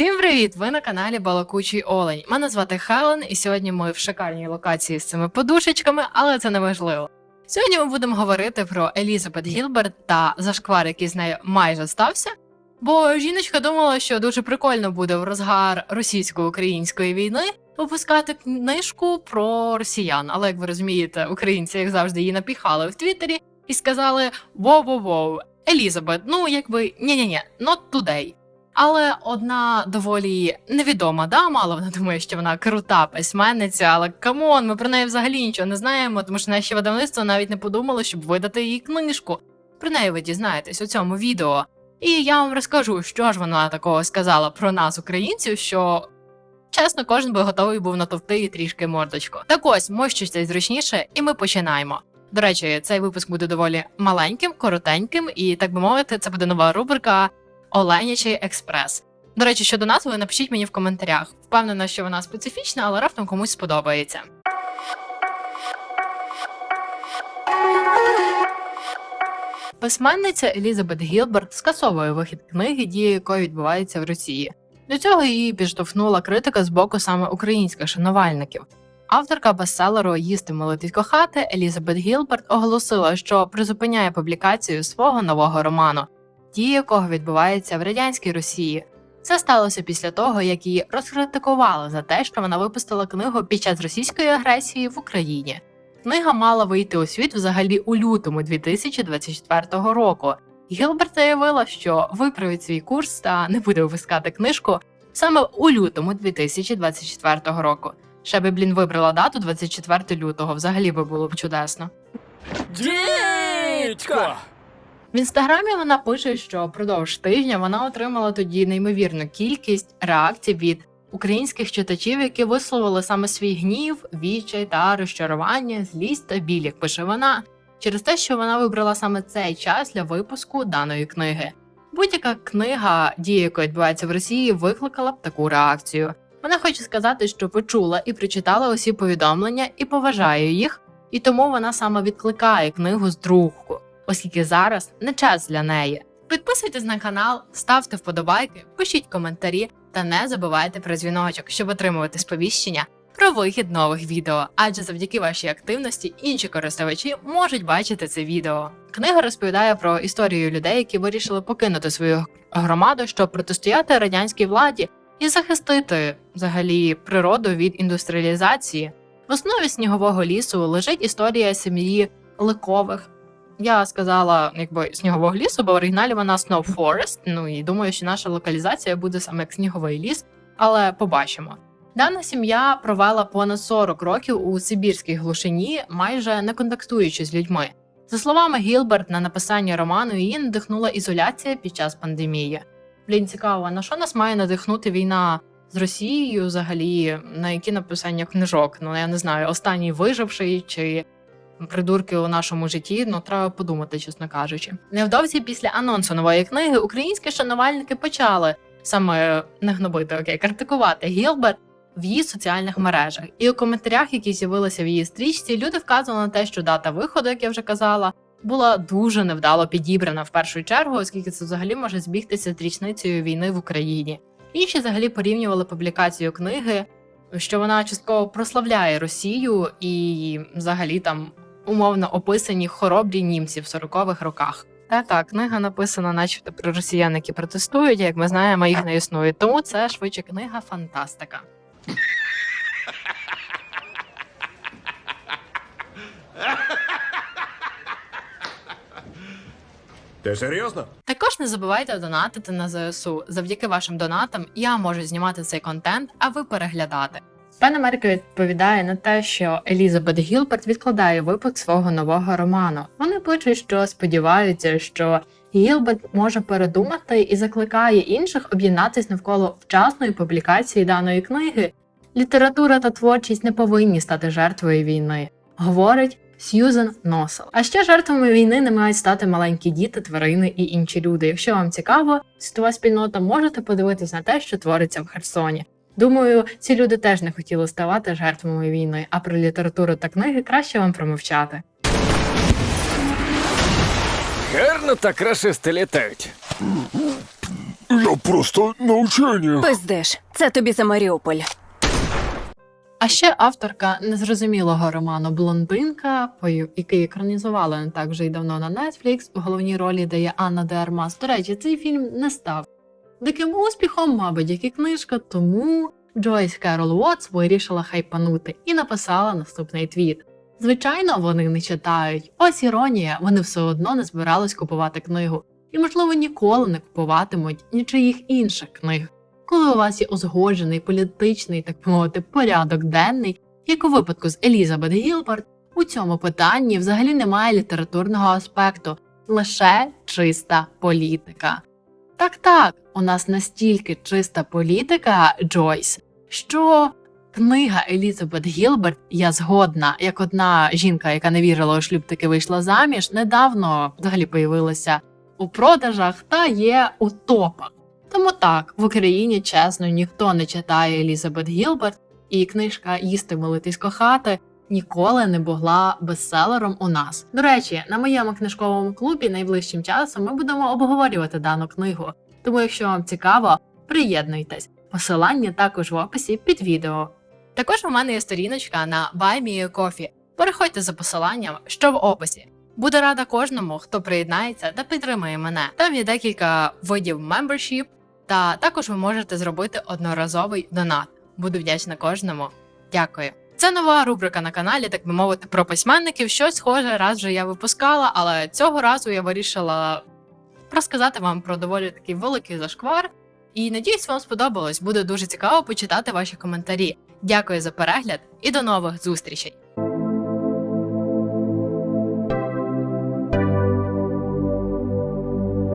Всім привіт! Ви на каналі Балакучий Олень. Мене звати Хелен, і сьогодні ми в шикарній локації з цими подушечками, але це не важливо. Сьогодні ми будемо говорити про Елізабет Гілберт та зашквар, який з нею майже стався. Бо жіночка думала, що дуже прикольно буде в розгар російсько-української війни випускати книжку про росіян. Але як ви розумієте, українці, як завжди, її напіхали в Твіттері і сказали: воу-воу-воу, Елізабет, ну якби ні-ні-ні, not today. Але одна доволі невідома дама, але вона думає, що вона крута письменниця. Але камон, ми про неї взагалі нічого не знаємо, тому що наші видавництво навіть не подумало, щоб видати її книжку. Про неї ви дізнаєтесь у цьому відео. І я вам розкажу, що ж вона такого сказала про нас, українців, що чесно, кожен би готовий був натовти їй трішки мордочку. Так ось, мощуйся зручніше, і ми починаємо. До речі, цей випуск буде доволі маленьким, коротеньким, і так би мовити, це буде нова рубрика Оленячий експрес. До речі, щодо назви, напишіть мені в коментарях. Впевнена, що вона специфічна, але раптом комусь сподобається. Письменниця Елізабет Гілберт скасовує вихід книги, дія якої відбувається в Росії. До цього її підштовхнула критика з боку саме українських шанувальників. Авторка бестселеру Їсти молитись кохати Елізабет Гілберт оголосила, що призупиняє публікацію свого нового роману, дія якого відбувається в радянській Росії. Це сталося після того, як її розкритикували за те, що вона випустила книгу під час російської агресії в Україні. Книга мала вийти у світ взагалі у лютому 2024 року. Гілберт заявила, що виправить свій курс та не буде випускати книжку саме у лютому 2024 року. Ще би, блін, вибрала дату 24 лютого, взагалі би було б чудесно. Дідько! В інстаграмі вона пише, що впродовж тижня вона отримала тоді неймовірну кількість реакцій від українських читачів, які висловили саме свій гнів, відчай та розчарування, злість та біль, як пише вона, через те, що вона вибрала саме цей час для випуску даної книги. Будь-яка книга, дія якої відбувається в Росії, викликала б таку реакцію. Вона хоче сказати, що почула і прочитала усі повідомлення і поважає їх, і тому вона саме відкликає книгу з друку оскільки зараз не час для неї. Підписуйтесь на канал, ставте вподобайки, пишіть коментарі та не забувайте про дзвіночок, щоб отримувати сповіщення про вихід нових відео. Адже завдяки вашій активності інші користувачі можуть бачити це відео. Книга розповідає про історію людей, які вирішили покинути свою громаду, щоб протистояти радянській владі і захистити взагалі природу від індустріалізації. В основі снігового лісу лежить історія сім'ї Ликових. Я сказала, якби снігового лісу, бо в оригіналі вона Snow Forest, Ну і думаю, що наша локалізація буде саме як сніговий ліс, але побачимо. Дана сім'я провела понад 40 років у Сибірській глушині, майже не контактуючи з людьми. За словами Гілберт, на написання роману її надихнула ізоляція під час пандемії. Блін, цікаво, на що нас має надихнути війна з Росією, взагалі, на які написання книжок? Ну я не знаю, останній виживший чи придурки у нашому житті, ну треба подумати, чесно кажучи. Невдовзі після анонсу нової книги українські шанувальники почали саме не гнобити, окей, критикувати Гілберт в її соціальних мережах. І у коментарях, які з'явилися в її стрічці, люди вказували на те, що дата виходу, як я вже казала, була дуже невдало підібрана в першу чергу, оскільки це взагалі може збігтися з річницею війни в Україні. Інші взагалі порівнювали публікацію книги, що вона частково прославляє Росію і взагалі там умовно описані хоробрі німці в 40-х роках. Так, так, книга написана, начебто про росіян, які протестують. Як ми знаємо, їх не існує. Тому це швидше книга фантастика. Ти серйозно? Також не забувайте донатити на ЗСУ. Завдяки вашим донатам я можу знімати цей контент, а ви переглядати. Пен Америка відповідає на те, що Елізабет Гілберт відкладає випуск свого нового роману. Вони пишуть, що сподіваються, що Гілберт може передумати і закликає інших об'єднатися навколо вчасної публікації даної книги. Література та творчість не повинні стати жертвою війни, говорить Сьюзен Носел. А ще жертвами війни не мають стати маленькі діти, тварини і інші люди. Якщо вам цікаво, світова спільнота можете подивитись на те, що твориться в Херсоні. Думаю, ці люди теж не хотіли ставати жертвами війни, а про літературу та книги краще вам промовчати. Гарно так рашисти літають. Я просто навчання. Пиздиш, це тобі за Маріуполь. А ще авторка незрозумілого роману Блондинка, пою- який екранізували не так вже й давно на Netflix, у головній ролі дає Анна де Армас. До речі, цей фільм не став диким успіхом, мабуть, як і книжка, тому Джойс Керол Уотс вирішила хайпанути і написала наступний твіт. Звичайно, вони не читають. Ось іронія, вони все одно не збирались купувати книгу, і, можливо, ніколи не купуватимуть нічиїх інших книг. Коли у вас є узгоджений політичний, так мовити, порядок денний, як у випадку з Елізабет Гілберт, у цьому питанні взагалі немає літературного аспекту, лише чиста політика. Так так, у нас настільки чиста політика, Джойс, що книга Елізабет Гілберт я згодна, як одна жінка, яка не вірила у шлюб, таки вийшла заміж, недавно взагалі появилася у продажах та є у топах. Тому так, в Україні чесно ніхто не читає Елізабет Гілберт, і книжка Їсти молитись кохати ніколи не була бестселером у нас. До речі, на моєму книжковому клубі найближчим часом ми будемо обговорювати дану книгу. Тому, якщо вам цікаво, приєднуйтесь. Посилання також в описі під відео. Також у мене є сторіночка на Buy Me Coffee. Переходьте за посиланням, що в описі. Буду рада кожному, хто приєднається та підтримує мене. Там є декілька видів membership, та також ви можете зробити одноразовий донат. Буду вдячна кожному. Дякую. Це нова рубрика на каналі, так би мовити, про письменників. Щось схоже раз вже я випускала, але цього разу я вирішила розказати вам про доволі такий великий зашквар. І надіюсь, вам сподобалось. Буде дуже цікаво почитати ваші коментарі. Дякую за перегляд і до нових зустрічей!